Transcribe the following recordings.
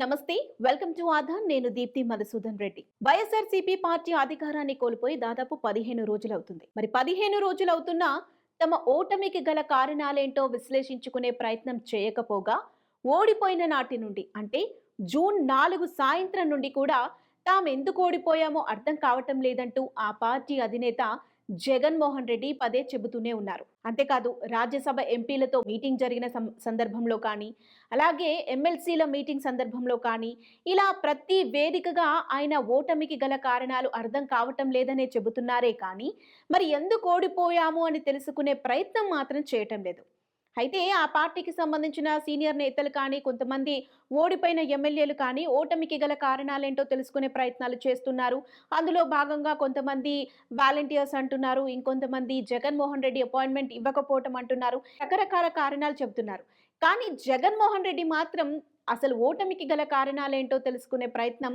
నమస్తే welcome to Aadhaar నేను Deepti Madhusudan Reddy. YSRCP party అధికారాన్ని కోల్పోయి దాదాపు పదిహేను రోజులవుతుంది. మరి పదిహేను రోజులవుతున్నా తమ ఓటమికి గల కారణాలేంటో విశ్లేషించుకునే ప్రయత్నం చేయకపోగా ఓడిపోయిన నాటి నుండి అంటే జూన్ నాలుగు సాయంత్రం నుండి కూడా తాము ఎందుకు ఓడిపోయామో అర్థం కావటం లేదంటూ ఆ పార్టీ అధినేత జగన్మోహన్ రెడ్డి పదే చెబుతూనే ఉన్నారు. అంతేకాదు రాజ్యసభ ఎంపీలతో మీటింగ్ జరిగిన సం- సందర్భంలో కానీ అలాగే ఎమ్మెల్సీల మీటింగ్ సందర్భంలో కానీ ఇలా ప్రతి వేదికగా ఆయన ఓటమికి గల కారణాలు అర్థం కావటం లేదనే చెబుతున్నారే కానీ మరి ఎందుకు ఓడిపోయాము అని తెలుసుకునే ప్రయత్నం మాత్రం చేయటం లేదు. అయితే ఆ పార్టీకి సంబంధించిన సీనియర్ నేతలు కానీ కొంతమంది ఓడిపోయిన ఎమ్మెల్యేలు కానీ ఓటమికి గల కారణాలేంటో తెలుసుకునే ప్రయత్నాలు చేస్తున్నారు. అందులో భాగంగా కొంతమంది వాలంటీర్స్ అంటున్నారు. ఇంకొంతమంది జగన్మోహన్ రెడ్డి అపాయింట్మెంట్ ఇవ్వకపోవటం అంటున్నారు. రకరకాల కారణాలు చెబుతున్నారు. కానీ జగన్మోహన్ రెడ్డి మాత్రం అసలు ఓటమికి గల కారణాలేంటో తెలుసుకునే ప్రయత్నం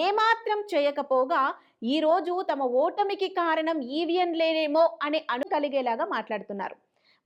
ఏమాత్రం చేయకపోగా ఈరోజు తమ ఓటమికి కారణం ఈవీఎంలేనేమో అనే అను కలిగేలాగా మాట్లాడుతున్నారు.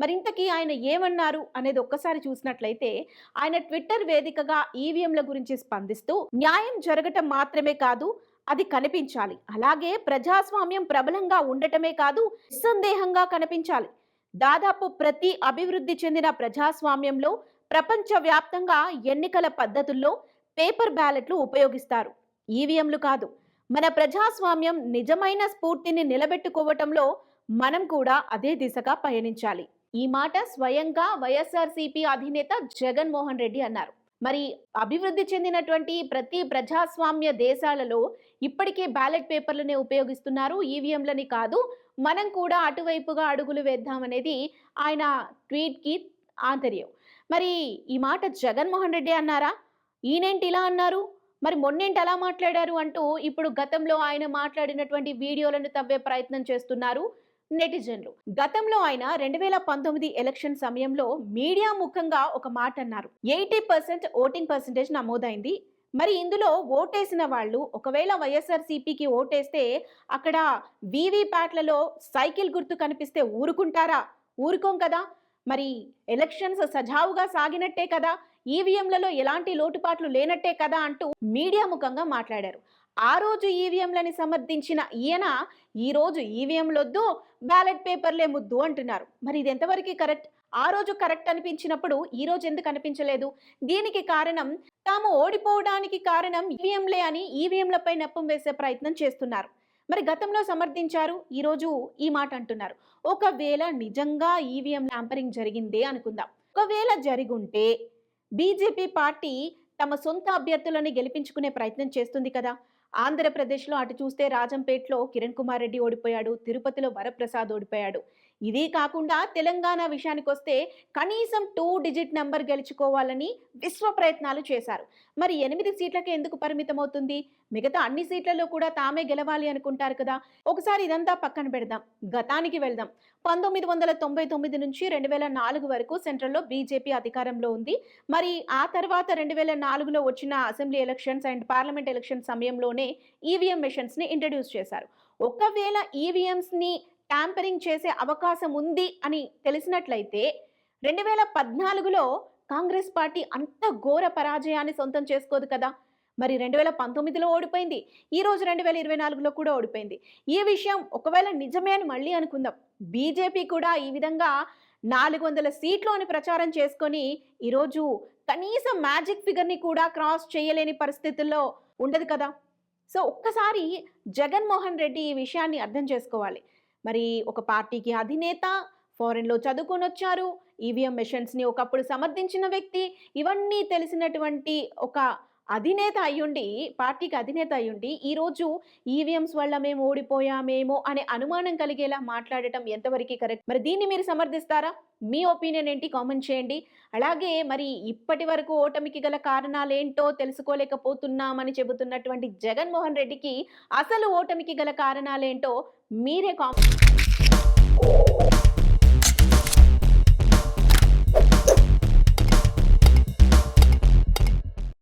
మరి ఇంతకీ ఆయన ఏమన్నారు అనేది ఒక్కసారి చూసినట్లయితే ఆయన ట్విట్టర్ వేదికగా ఈవీఎంల గురించి స్పందిస్తూ న్యాయం జరగటం మాత్రమే కాదు అది కనిపించాలి. అలాగే ప్రజాస్వామ్యం ప్రబలంగా ఉండటమే కాదు నిస్సందేహంగా కనిపించాలి. దాదాపు ప్రతి అభివృద్ధి చెందిన ప్రజాస్వామ్యంలో ప్రపంచవ్యాప్తంగా ఎన్నికల పద్ధతుల్లో పేపర్ బ్యాలెట్లు ఉపయోగిస్తారు. ఈవీఎంలు కాదు. మన ప్రజాస్వామ్యం నిజమైన స్ఫూర్తిని నిలబెట్టుకోవటంలో మనం కూడా అదే దిశగా పయనించాలి. ఈ మాట స్వయంగా వైఎస్ఆర్సీపీ అధినేత జగన్మోహన్ రెడ్డి అన్నారు. మరి అభివృద్ధి చెందినటువంటి ప్రతి ప్రజాస్వామ్య దేశాలలో ఇప్పటికే బ్యాలెట్ పేపర్లనే ఉపయోగిస్తున్నారు ఈవీఎంలని కాదు. మనం కూడా అటువైపుగా అడుగులు వేద్దామనేది ఆయన ట్వీట్కి ఆంతర్యం. మరి ఈ మాట జగన్మోహన్ రెడ్డి అన్నారా? ఈయనేంటి ఇలా అన్నారు? మరి మొన్నేంటి అలా మాట్లాడారు అంటూ ఇప్పుడు గతంలో ఆయన మాట్లాడినటువంటి వీడియోలను తవ్వే ప్రయత్నం చేస్తున్నారు. నెటిజన్లు. గతంలో ఆయన రెండు వేల పంతొమ్మిది ఎలక్షన్ సమయంలో మీడియా ముఖంగా ఒక మాట అన్నారు. ఎయిటీ పర్సెంట్ ఓటింగ్ పర్సెంటేజ్ నమోదైంది. మరి ఇందులో ఓటేసిన వాళ్ళు ఒకవేళ వైఎస్ఆర్సీపీకి ఓటేస్తే అక్కడ వీవీప్యాట్లలో సైకిల్ గుర్తు కనిపిస్తే ఊరుకుంటారా? ఊరుకోం కదా. మరి ఎలక్షన్స్ సజావుగా సాగినట్టే కదా. ఈవీఎంలలో ఎలాంటి లోటుపాట్లు లేనట్టే కదా అంటూ మీడియా ముఖంగా మాట్లాడారు. ఆ రోజు ఈవీఎంలని సమర్థించిన ఈయన ఈ రోజు ఈవీఎంలొద్దు బ్యాలెట్ పేపర్లే ముద్దు అంటున్నారు. మరి ఇది ఎంతవరకు కరెక్ట్? ఆ రోజు కరెక్ట్ అనిపించినప్పుడు ఈ రోజు ఎందుకు అనిపించలేదు? దీనికి కారణం తాము ఓడిపోవడానికి కారణం ఈవీఎంలే అని ఈవీఎంలపై నెప్పం వేసే ప్రయత్నం చేస్తున్నారు. మరి గతంలో సమర్థించారు ఈరోజు ఈ మాట అంటున్నారు. ఒకవేళ నిజంగా ఈవీఎం ల్యాంపరింగ్ జరిగిందే అనుకుందాం. ఒకవేళ జరిగుంటే బీజేపీ పార్టీ తమ సొంత అభ్యర్థులను గెలిపించుకునే ప్రయత్నం చేస్తుంది కదా. ఆంధ్రప్రదేశ్లో అటు చూస్తే రాజంపేటలో కిరణ్ కుమార్ రెడ్డి ఓడిపోయాడు తిరుపతిలో వరప్రసాద్ ఓడిపోయాడు. ఇది కాకుండా తెలంగాణ విషయానికి వస్తే కనీసం టూ డిజిట్ నెంబర్ గెలుచుకోవాలని విశ్వ ప్రయత్నాలు చేశారు. మరి ఎనిమిది సీట్లకే ఎందుకు పరిమితం అవుతుంది మిగతా అన్ని సీట్లలో కూడా తామే గెలవాలి అనుకుంటారు కదా. ఒకసారి ఇదంతా పక్కన పెడదాం. గతానికి వెళ్దాం. పంతొమ్మిది వందల తొంభై తొమ్మిది నుంచి రెండు వేల నాలుగు వరకు సెంట్రల్లో బీజేపీ అధికారంలో ఉంది. మరి ఆ తర్వాత రెండు వేల నాలుగులో వచ్చిన assembly elections and parliament election సమయంలోనే ఈవీఎం మిషన్స్ని ఇంట్రడ్యూస్ చేశారు. ఒకవేళ ఈవీఎంస్ని ట్యాంపరింగ్ చేసే అవకాశం ఉంది అని తెలిసినట్లయితే రెండు వేల పద్నాలుగులో కాంగ్రెస్ పార్టీ అంత ఘోర పరాజయాన్ని సొంతం చేసుకోదు కదా. మరి రెండు వేల పంతొమ్మిదిలో ఓడిపోయింది. ఈ రోజు రెండు వేల ఇరవై నాలుగులో కూడా ఓడిపోయింది. ఈ విషయం ఒకవేళ నిజమే అని మళ్ళీ అనుకుందాం. బీజేపీ కూడా ఈ విధంగా నాలుగు వందల సీట్లు అని ప్రచారం చేసుకొని ఈరోజు కనీసం మ్యాజిక్ ఫిగర్ని కూడా క్రాస్ చేయలేని పరిస్థితుల్లో ఉండదు కదా. సో ఒక్కసారి జగన్మోహన్ రెడ్డి ఈ విషయాన్ని అర్థం చేసుకోవాలి. మరి ఒక పార్టీకి అధినేత ఫారెన్లో చదువుకొని వచ్చారు ఈవీఎం మెషిన్స్ని ఒకప్పుడు సమర్థించిన వ్యక్తి ఇవన్నీ తెలిసినటువంటి ఒక అధినేత అయ్యుండి పార్టీకి అధినేత అయ్యుండి ఈరోజు ఈవీఎంస్ వల్ల మేము ఓడిపోయామేమో అనే అనుమానం కలిగేలా మాట్లాడటం ఎంతవరకు కరెక్ట్? మరి దీన్ని మీరు సమర్థిస్తారా? మీ ఒపీనియన్ ఏంటి? కామెంట్ చేయండి. అలాగే మరి ఇప్పటి వరకు ఓటమికి గల కారణాలు ఏంటో తెలుసుకోలేకపోతున్నామని చెబుతున్నటువంటి జగన్మోహన్ రెడ్డికి అసలు ఓటమికి గల కారణాలేంటో మీరే కామెంట్